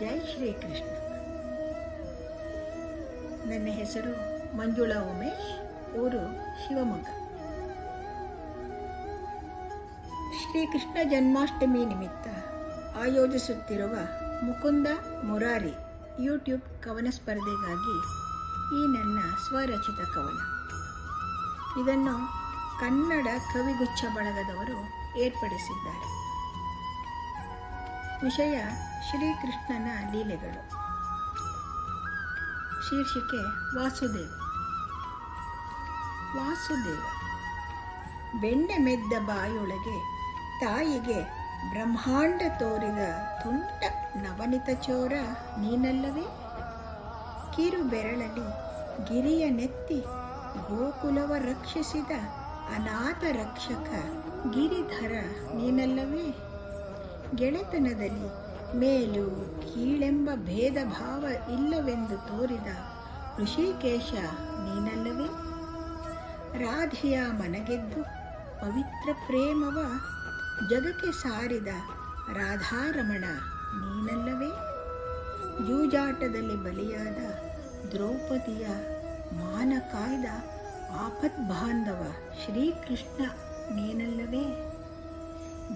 ಜೈ ಶ್ರೀಕೃಷ್ಣ ನನ್ನ ಹೆಸರು ಮಂಜುಳಾ ಉಮೇಶ್, ಊರು ಶಿವಮೊಗ್ಗ. ಶ್ರೀಕೃಷ್ಣ ಜನ್ಮಾಷ್ಟಮಿ ನಿಮಿತ್ತ ಆಯೋಜಿಸುತ್ತಿರುವ ಮುಕುಂದ ಮುರಾರಿ ಯೂಟ್ಯೂಬ್ ಕವನ ಸ್ಪರ್ಧೆಗಾಗಿ ಈ ನನ್ನ ಸ್ವರಚಿತ ಕವನ. ಇದನ್ನು ಕನ್ನಡ ಕವಿಗುಚ್ಛ ಬಳಗದವರು ಏರ್ಪಡಿಸಿದ್ದಾರೆ. ವಿಷಯ ಶ್ರೀಕೃಷ್ಣನ ಲೀಲೆಗಳು. ಶೀರ್ಷಿಕೆ ವಾಸುದೇವ. ವಾಸುದೇವ ಬೆಣ್ಣೆ ಮೆದ್ದ ಬಾಯೊಳಗೆ ತಾಯಿಗೆ ಬ್ರಹ್ಮಾಂಡ ತೋರಿದ ತುಂಟ ನವನಿತ ಚೋರ ನೀನಲ್ಲವೇ? ಕಿರು ಬೆರಳಲಿ ಗಿರಿಯ ನೆತ್ತಿ ಗೋಕುಲವ ರಕ್ಷಿಸಿದ ಅನಾಥ ರಕ್ಷಕ ಗಿರಿಧರ ನೀನಲ್ಲವೇ? ಗೆಳೆತನದಲ್ಲಿ ಮೇಲು ಕೀಳೆಂಬ ಭೇದ ಭಾವ ಇಲ್ಲವೆಂದು ತೋರಿದ ಋಷಿಕೇಶ, ನೀನಲ್ಲವೇ? ರಾಧೆಯ ಮನಗೆದ್ದು ಪವಿತ್ರ ಪ್ರೇಮವ ಜಗಕ್ಕೆ ಸಾರಿದ ರಾಧಾರಮಣ, ನೀನಲ್ಲವೇ? ಜೂಜಾಟದಲ್ಲಿ ಬಲಿಯಾದ ದ್ರೌಪದಿಯ ಮಾನ ಕಾಯ್ದ ಆಪತ್ ಬಾಂಧವ ಶ್ರೀಕೃಷ್ಣ, ನೀನಲ್ಲವೇ?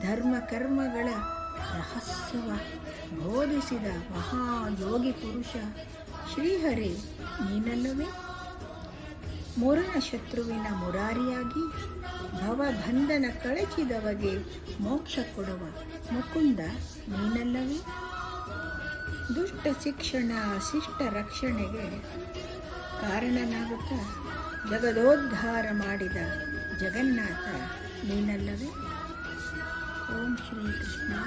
ಧರ್ಮ ಕರ್ಮಗಳ ರಹಸ್ಯವ ಬೋಧಿಸಿದ ಮಹಾಯೋಗಿ ಪುರುಷ ಶ್ರೀಹರಿ, ನೀನಲ್ಲವೇ? ಮುರಣ ಶತ್ರುವಿನ ಮುರಾರಿಯಾಗಿ ಭವಬಂಧನ ಕಳಚಿದವಗೆ ಮೋಕ್ಷ ಕೊಡುವ ಮುಕುಂದ ನೀನಲ್ಲವೇ? ದುಷ್ಟ ಶಿಕ್ಷಣ ಶಿಷ್ಟ ರಕ್ಷಣೆಗೆ ಕಾರಣನಾಗುತ್ತ ಜಗದೋದ್ಧಾರ ಮಾಡಿದ ಜಗನ್ನಾಥ ನೀನಲ್ಲವೇ? ओम श्री कृष्णा